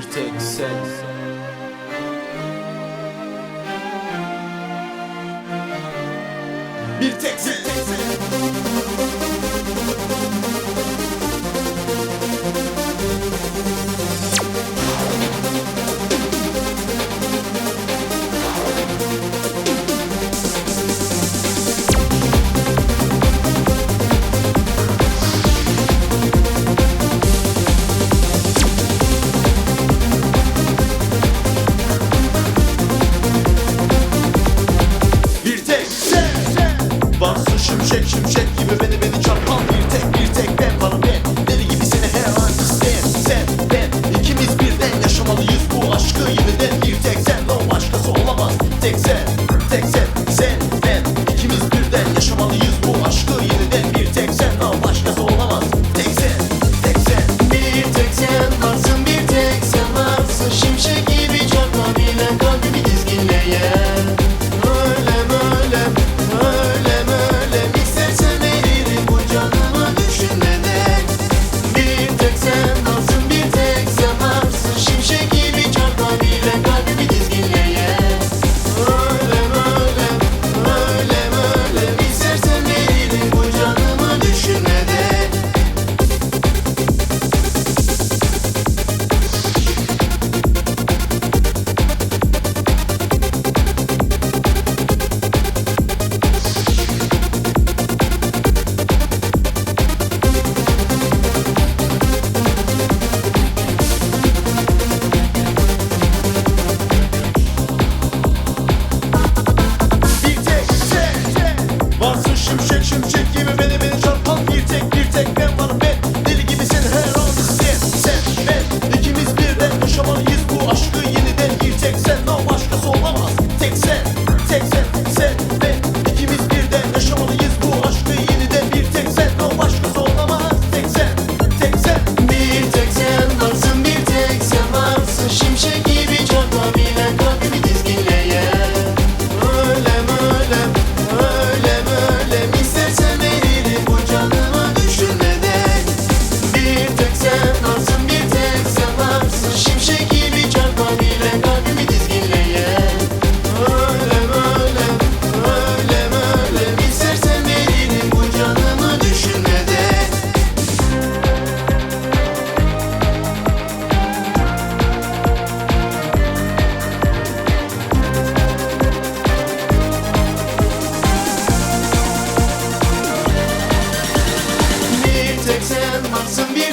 bir tek sen Bir tek sen, tek sen. Yaşamalıyız bu aşkı yeniden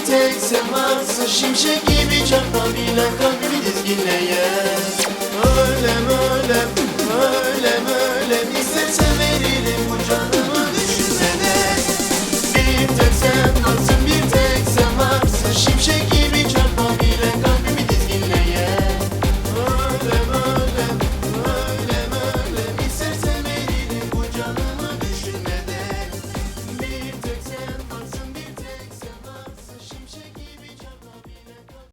tek sen varsın Şimşek gibi çarpma bile kalbimi dizginleyen